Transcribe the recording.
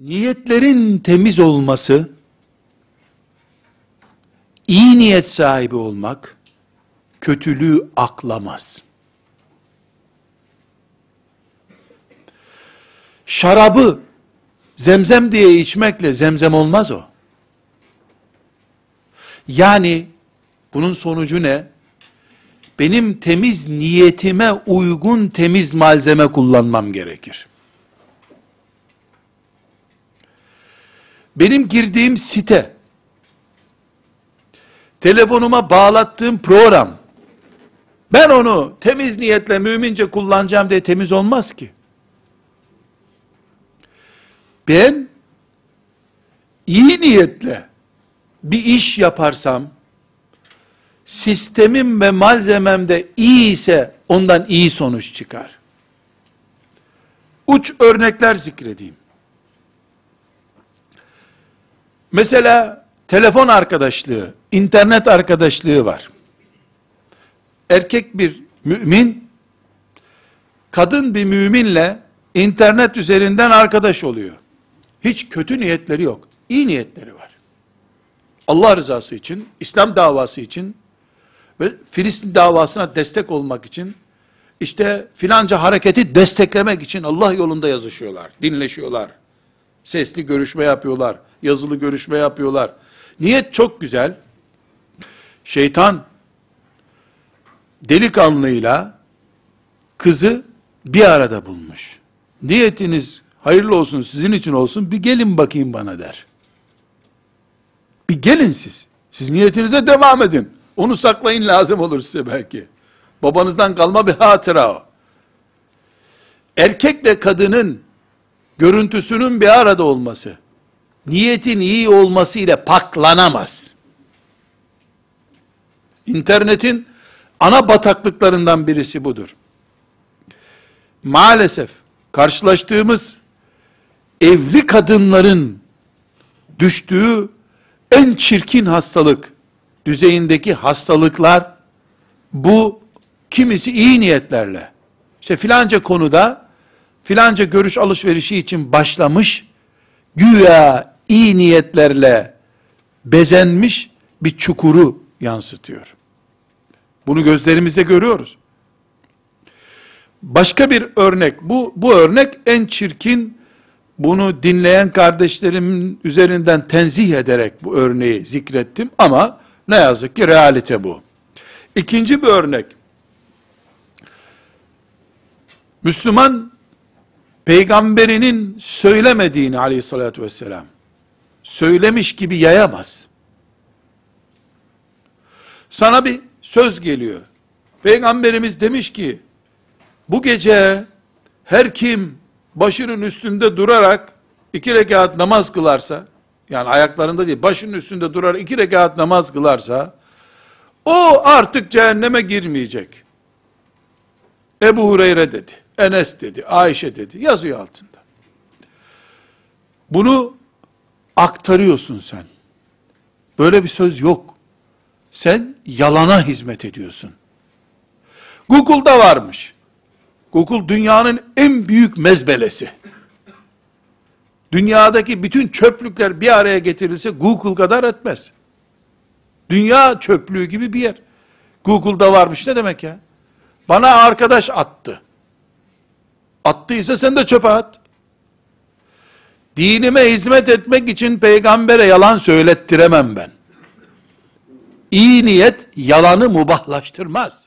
Niyetlerin temiz olması, iyi niyet sahibi olmak, kötülüğü aklamaz. Şarabı zemzem diye içmekle zemzem olmaz o. Yani bunun sonucu ne? Benim temiz niyetime uygun temiz malzeme kullanmam gerekir. Benim girdiğim site, telefonuma bağlattığım program, ben onu temiz niyetle mümince kullanacağım diye temiz olmaz ki. Ben iyi niyetle bir iş yaparsam, sistemim ve malzemem de iyi ise ondan iyi sonuç çıkar. Uç örnekler zikredeyim. Mesela telefon arkadaşlığı, internet arkadaşlığı var. Erkek bir mümin, kadın bir müminle internet üzerinden arkadaş oluyor. Hiç kötü niyetleri yok. İyi niyetleri var. Allah rızası için, İslam davası için ve Filistin davasına destek olmak için, işte filanca hareketi desteklemek için Allah yolunda yazışıyorlar, dinleşiyorlar. Sesli görüşme yapıyorlar, yazılı görüşme yapıyorlar. Niyet çok güzel. Şeytan delikanlıyla kızı bir arada bulmuş. Niyetiniz hayırlı olsun, sizin için olsun, bir gelin bakayım bana der. Bir gelin siz. Siz niyetinize devam edin. Onu saklayın lazım olur size belki. Babanızdan kalma bir hatıra o. Erkekle kadının görüntüsünün bir arada olması, niyetin iyi olması ile paklanamaz. İnternetin ana bataklıklarından birisi budur. Maalesef karşılaştığımız evli kadınların düştüğü en çirkin hastalık düzeyindeki hastalıklar bu kimisi iyi niyetlerle işte filanca konuda filanca görüş alışverişi için başlamış güya iyi niyetlerle bezenmiş bir çukuru yansıtıyor. Bunu gözlerimizde görüyoruz. Başka bir örnek, bu, bu örnek en çirkin, bunu dinleyen kardeşlerimin üzerinden tenzih ederek bu örneği zikrettim ama ne yazık ki realite bu. İkinci bir örnek, Müslüman, peygamberinin söylemediğini aleyhissalatü vesselam, söylemiş gibi yayamaz. Sana bir söz geliyor. Peygamberimiz demiş ki, bu gece her kim başının üstünde durarak iki rekat namaz kılarsa, yani ayaklarında değil, başının üstünde durarak iki rekat namaz kılarsa, o artık cehenneme girmeyecek. Ebu Hureyre dedi, Enes dedi, Ayşe dedi, yazıyor altında. Bunu aktarıyorsun sen. Böyle bir söz yok. Sen yalana hizmet ediyorsun. Google'da varmış. Google dünyanın en büyük mezbelesi. Dünyadaki bütün çöplükler bir araya getirilse Google kadar etmez. Dünya çöplüğü gibi bir yer. Google'da varmış ne demek ya? Bana arkadaş attı. Attıysa sen de çöpe at. Dinime hizmet etmek için peygambere yalan söylettiremem ben. İyi niyet yalanı mubahlaştırmaz.